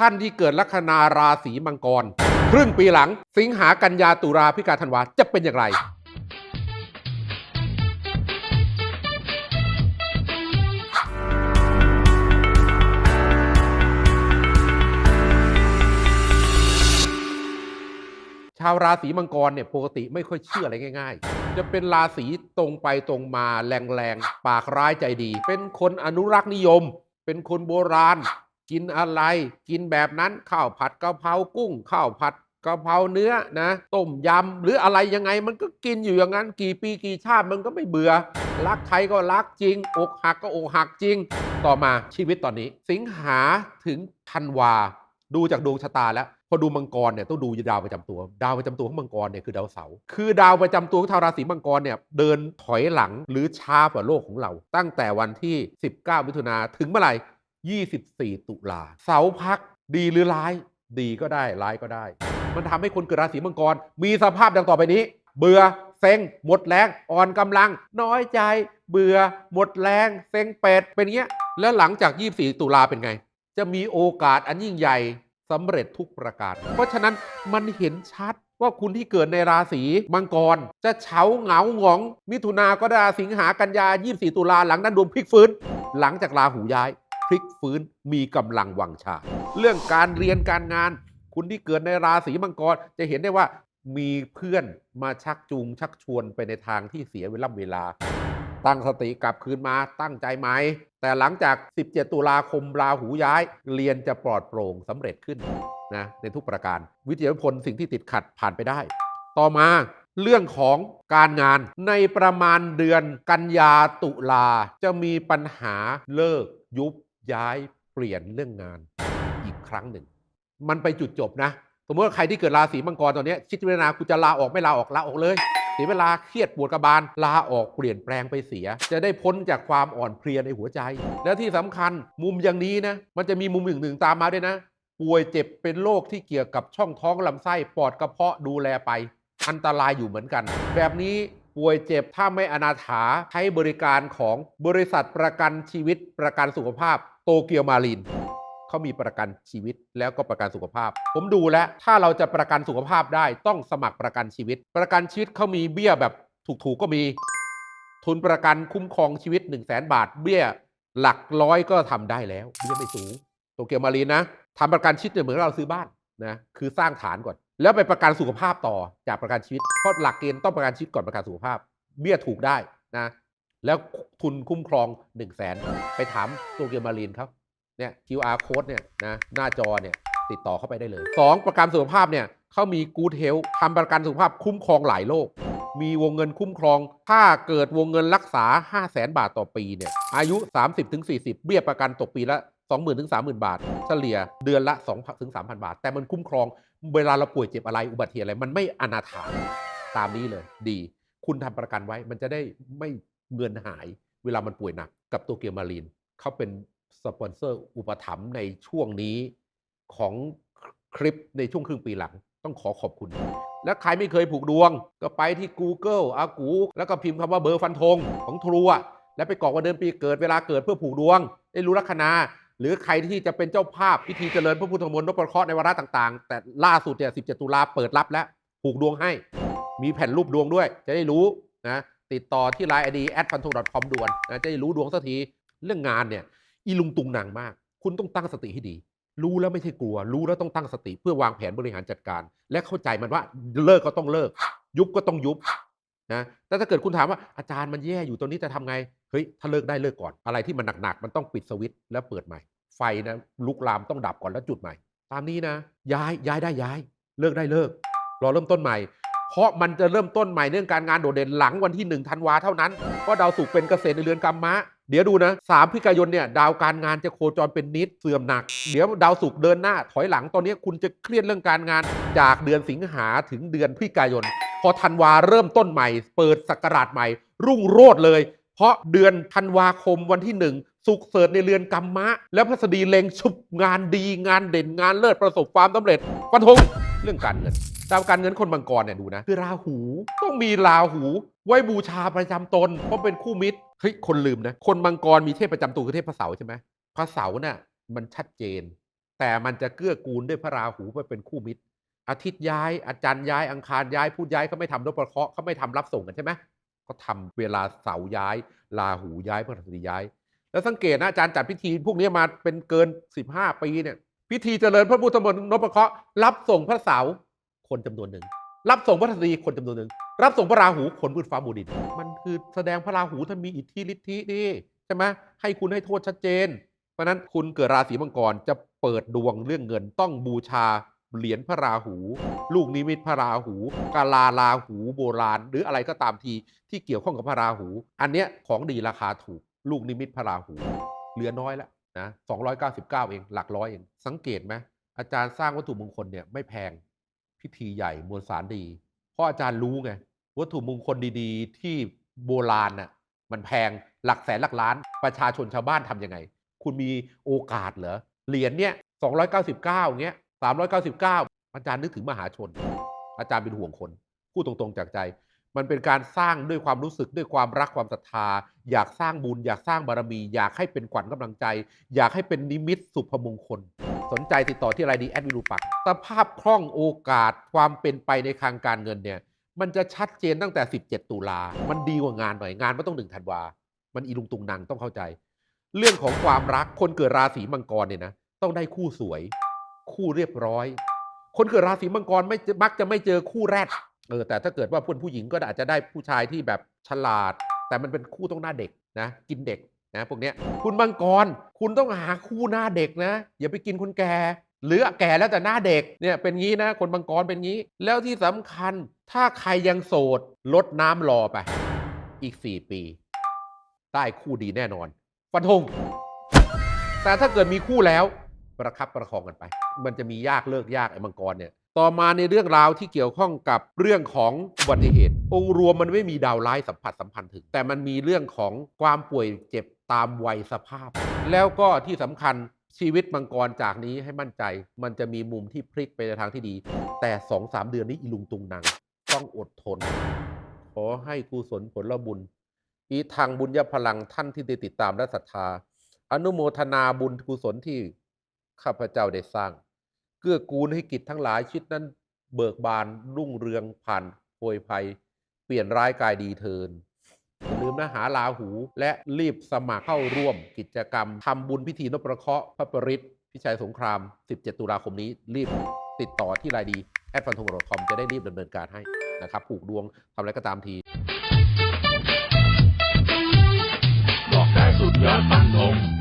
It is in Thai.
ท่านที่เกิดลัคนาราศีมังกร ครึ่งปีหลัง สิงหากันยาตุลาพิกาธันวาจะเป็นอย่างไรชาวราศีมังกรเนี่ยปกติไม่ค่อยเชื่ออะไรง่าย ๆ จะเป็นราศีตรงไปตรงมาแรงๆ ปากร้ายใจดี เป็นคนอนุรักษ์นิยม เป็นคนโบราณ กินอะไร กินแบบนั้นข้าวผัดกะเพรากุ้งข้าวผัดกะเพราเนื้อนะต้มยำหรืออะไรยังไงมันก็กินอยู่อย่างนั้น กี่ปีกี่ชาติมันก็ไม่เบื่อ รักใครก็รักจริง อกหักก็อกหักจริง ต่อมาชีวิตตอนนี้ สิงหาถึงธันวา ดูจากดวงชะตาแล้ว พอดูมังกรเนี่ยต้องดูดาวประจำตัว ดาวประจำตัวของมังกรเนี่ยคือดาวเสาร์คือดาวประจำตัวของชาวราศีมังกรเนี่ยเดินถอยหลังหรือช้ากว่าโลกของเรา ตั้งแต่วันที่ 19มิถุนาถึงเมื่อไหร่ 24 ตุลา เสาร์พักดีหรือร้าย ดีก็ได้ร้ายก็ได้ มันทำให้คนเกิดราศีมังกร มีสภาพดังต่อไปนี้ เบื่อเซ็งหมดแรงอ่อนกำลัง น้อยใจ เบื่อ หมดแรง เซ็งเป็ดเป็นเงี้ย แล้วหลังจาก 24 ตุลาเป็นไง จะมีโอกาสอันยิ่งใหญ่สำเร็จทุกประการ เพราะฉะนั้นมันเห็นชัดว่าคุณที่เกิดในราศีมังกร จะเฉาเหงาหงอง มิถุนาก็ได้สิงหากันยา 24 ตุลาหลังนั้นดวงพลิกฟื้น หลังจากราหูย้าย พลิกฟื้นมีกำลังวังชา เรื่องการเรียนการงาน คุณที่เกิดในราศีมังกรจะเห็นได้ว่ามีเพื่อนมาชักจูงชักชวนไปในทางที่เสียเวลาเวลา ตั้งสติกลับคืนมาตั้งใจไหม แต่หลังจาก 17 ตุลาคมราหูย้าย เรียนจะปลอดโปร่งสำเร็จขึ้นนะในทุกประการ วิทยาพลสิ่งที่ติดขัดผ่านไปได้ ต่อมาเรื่องของการงานในประมาณเดือนกันยาตุลาจะมีปัญหาเลิกยุบ ย้ายเปลี่ยนเรื่องงานอีกครั้งหนึ่ง มันไปจุดจบนะ สมมติว่าใครที่เกิดราศีมังกรตอนนี้ยคิดพิจารณากูจะลาออกไม่ลาออกลาออกเลยเสียเวลาเครียดปวดกระบาลลาออกเปลี่ยนแปลงไปเสีย จะได้พ้นจากความอ่อนเพลียในหัวใจ และที่สำคัญมุมอย่างนี้นะมันจะมีมุมหนึ่งหนึ่งตามมาด้วยนะ ป่วยเจ็บเป็นโรคที่เกี่ยวกับช่องท้องลำไส้ปอดกระเพาะดูแลไป อันตรายอยู่เหมือนกัน แบบนี้ป่วยเจ็บถ้าไม่อนาถาใช้บริการของบริษัทประกันชีวิตประกันสุขภาพ โตเกียวมารีนเขามีประกันชีวิตแล้วก็ประกันสุขภาพ ผมดูแล้วถ้าเราจะประกันสุขภาพได้ต้องสมัครประกันชีวิต ประกันชีวิตเขามีเบี้ยแบบถูกๆก็มี ทุนประกันคุ้มครองชีวิต 1 0 0 0 0แบาท เบี้ยหลักร้อยก็ทำได้แล้วเบี้ยไม่สูงโตเกียวมารีนนะทำประกันชีวิตเนี่ยเหมือนเราซื้อบ้านนะคือสร้างฐานก่อน แล้วไปประกันสุขภาพต่อจากประกันชีวิตเพราะหลักเกณฑ์ต้องประกันชีวิตก่อนประกันสุขภาพ เบี้ยถูกได้นะ แล้วทุนคุ้มครอง1 0 0 0 0แสนไปถามโตเกียวมารีนเขาเนี่ย QR code เนี่ยนะหน้าจอเนี่ยติดต่อเข้าไปได้เลย 2 ประกันสุขภาพเนี่ยเขามี Good Health ทำประกันสุขภาพคุ้มครองหลายโรคมีวงเงินคุ้มครอง ถ้าเกิดวงเงินรักษา 5 0 0แสนบาทต่อปีเนี่ยอายุ 30-40 เบี้ยประกันตกปีละ 20,000ถึง30,000 บาท เฉลี่ยเดือนละ2ถึง3,000 บาท แต่มันคุ้มครองเวลาเราป่วยเจ็บอะไรอุบัติเหตุอะไร มันไม่อนาถาตามนี้เลยดี คุณทำประกันไว้มันจะได้ไม่ เงินหายเวลามันป่วยหนักกับตัวเกียวมารีนเขาเป็นสปอนเซอร์อุปถัมภ์ในช่วงนี้ของคลิปในช่วงครึ่งปีหลัง ต้องขอขอบคุณ และใครไม่เคยผูกดวง ก็ไปที่ Google อากู แล้วก็พิมพ์คำว่าเบอร์ฟันธงของทรัวแล้วไปกรอกวันเดือนปีเกิดเวลาเกิดเพื่อผูกดวง ได้รู้ลัคนาหรือใครที่จะเป็นเจ้าภาพพิธีเจริญพระพุทธมนต์นพเคราะห์ในวาระต่างๆ แต่ล่าสุดเนี่ย17 ตุลาเปิดรับแล้วผูกดวงให้ มีแผ่นรูปดวงด้วย จะได้รู้นะ ติดต่อที่ไลน์ไอดีแอดฟันธง .com ด่วนนะจะได้รู้ดวงสักทีเรื่องงานเนี่ยอีลุงตุงนางมาก คุณต้องตั้งสติให้ดี รู้แล้วไม่ใช่กลัว รู้แล้วต้องตั้งสติเพื่อวางแผนบริหารจัดการ และเข้าใจมันว่าเลิกก็ต้องเลิก ยุบก็ต้องยุบนะแต่ถ้าเกิดคุณถามว่าอาจารย์มันแย่อยู่ตรงนี้จะทำไงเฮ้ยถ้าเลิกได้เลิกก่อน อะไรที่มันหนักๆมันต้องปิดสวิตช์แล้วเปิดใหม่ ไฟนะลุกลามต้องดับก่อนแล้วจุดใหม่ ตามนี้นะ ย้ายย้ายได้ย้าย เลิกได้เลิกรอเริ่มต้นใหม่ เพราะมันจะเริ่มต้นใหม่เรื่องการงานโดดเด่นหลังวันที่1ธันวาเท่านั้นเพราะดาวศุกร์เป็นเกษตรในเรือนกรรมะ เดี๋ยวดูนะสามพิกายนเนี่ยดาวการงานจะโคจรเป็นนิดเสื่อมหนัก เดี๋ยวดาวศุกร์เดินหน้าถอยหลังตอนนี้คุณจะเครียดเรื่องการงานจากเดือนสิงหาถึงเดือนพิกายน พอธันวาเริ่มต้นใหม่ เปิดศักราชใหม่ รุ่งโรจน์เลย เพราะเดือนธันวาคมวันที่หนึ่งสุกร์เสริฐในเรือนกรรมะ แล้วพฤษฎีเล็งชุบงานดีงานเด่นงานเลิศประสบความสำเร็จฟันธง เรื่องการเงินดาวการเงินคนมังกรเนี่ยดูนะ คือราหูต้องมีราหู ไว้บูชาประจำตน เพราะเป็นคู่มิตรเฮ้ยคนลืมนะ คนมังกรมีเทพประจำตัวคือเทพพระเสาร์ใช่ไหมพระเสาร์น่ะมันชัดเจน แต่มันจะเกื้อกูลด้วยพระราหูไปเป็นคู่มิตร อาทิตย์ย้าย อาจารย์ย้ายอังคารย้ายพูดย้ายเขาไม่ทำนพเคราะห์เขาไม่ทำรับส่งกันใช่ไหมเขาทำเวลาเสาร์ย้ายลาหูย้ายพระราศีย้าย แล้วสังเกตนะอาจารย์จัดพิธีพวกนี้มาเป็นเกิน 15 ปีเนี่ย พิธีเจริญพระพุทธมนต์นพเคราะห์รับส่งพระเสาร์คนจำนวนหนึ่ง รับส่งพระราศีคนจำนวนหนึ่ง รับส่งพระราหูคนพื้นฟ้ามูดิน มันคือแสดงพระราหูท่านมีอิทธิฤทธินี่ใช่ไหมให้คุณให้โทษชัดเจน เพราะฉะนั้นคุณเกิดราศีมังกรจะเปิดดวงเรื่องเงินต้องบูชาเหรียญพระราหู ลูกนิมิตพระราหู กาลาราหูโบราณ หรืออะไรก็ตามทีที่เกี่ยวข้องกับพระราหู อันเนี้ยของดีราคาถูก ลูกนิมิตพระราหู เหลือน้อยแล้ว นะ299เองหลักร้อยเอง สังเกตไหมอาจารย์สร้างวัตถุมงคลเนี่ยไม่แพงพิธีใหญ่มวลสารดี เพราะอาจารย์รู้ไงวัตถุมงคลดีๆ ที่โบราณน่ะมันแพงหลักแสนหลักล้าน ประชาชนชาวบ้านทำยังไง คุณมีโอกาสเหรอเหรียญเนี่ย299เงี้ย399อาจารย์นึกถึงมหาชน อาจารย์เป็นห่วงคน พูดตรงๆจากใจ มันเป็นการสร้างด้วยความรู้สึกด้วยความรักความศรัทธา อยากสร้างบุญ อยากสร้างบารมี อยากให้เป็นขวัญกำลังใจ อยากให้เป็นนิมิตสุภมงคล สนใจติดต่อที่อะไรดีแอดวิรูปักสภาพคล่องโอกาสความเป็นไปในทางการเงินเนี่ยมันจะชัดเจนตั้งแต่ 17 ตุลา มันดีกว่างานหน่อยงานไมันต้องหนึ่งธันวา มันอีลุงตุงนางต้องเข้าใจ เรื่องของความรักคนเกิดราศีมังกรเนี่ยนะต้องได้คู่สวย คู่เรียบร้อย คนเกิดราศีมังกรไม่มักจะไม่เจอคู่แรก เออแต่ถ้าเกิดว่าเพื่อนผู้หญิงก็อาจจะได้ผู้ชายที่แบบฉลาด แต่มันเป็นคู่ต้องหน้าเด็กนะกินเด็กนะพวกเนี้ยคุณมังกรคุณต้องหาคู่หน้าเด็กนะ อย่าไปกินคนแก่หรือแก่แล้วแต่หน้าเด็กเนี่ยเป็นงี้นะคนมังกรเป็นงี้ แล้วที่สำคัญถ้าใครยังโสดลดน้ำรอไป อีก 4 ปี ได้คู่ดีแน่นอน ฟันธงแต่ถ้าเกิดมีคู่แล้วประคับประคองกันไป มันจะมียากเลิกยากไอ้มังกรเนี่ย ต่อมาในเรื่องราวที่เกี่ยวข้องกับเรื่องของอุบัติเหตุ องค์รวมมันไม่มีดาวร้ายสัมผัสสัมพันธ์ถึง แต่มันมีเรื่องของความป่วยเจ็บตามวัยสภาพ แล้วก็ที่สำคัญชีวิตมังกรจากนี้ให้มั่นใจ มันจะมีมุมที่พลิกไปในทางที่ดี แต่สองสามเดือนนี้อีลุงตุงนางต้องอดทน ขอให้กุศลผลบุญ อีทางบุญญพลังท่านที่ได้ติดตามและศรัทธา อนุโมทนาบุญกุศลที่ข้าพเจ้าได้สร้าง กื้อกูลให้กิจทั้งหลายชิดนั้นเบิกบานรุ่งเรืองผ่านโพยภัย เปลี่ยนร้ายกายดีเทินอย่าลืมนะหาลาหูและรีบสมัครเข้าร่วมกิจกรรมทำบุญพิธีนพประเคราะห์พระปริตพิชัยสงคราม 17 ตุลาคมนี้ รีบติดต่อที่รายดีแอดฟันธงคอมจะได้รีบดำเนินการให้นะครับผูกดวงทำอะไรก็ตามทีบอกได้สุดยอดฟันธง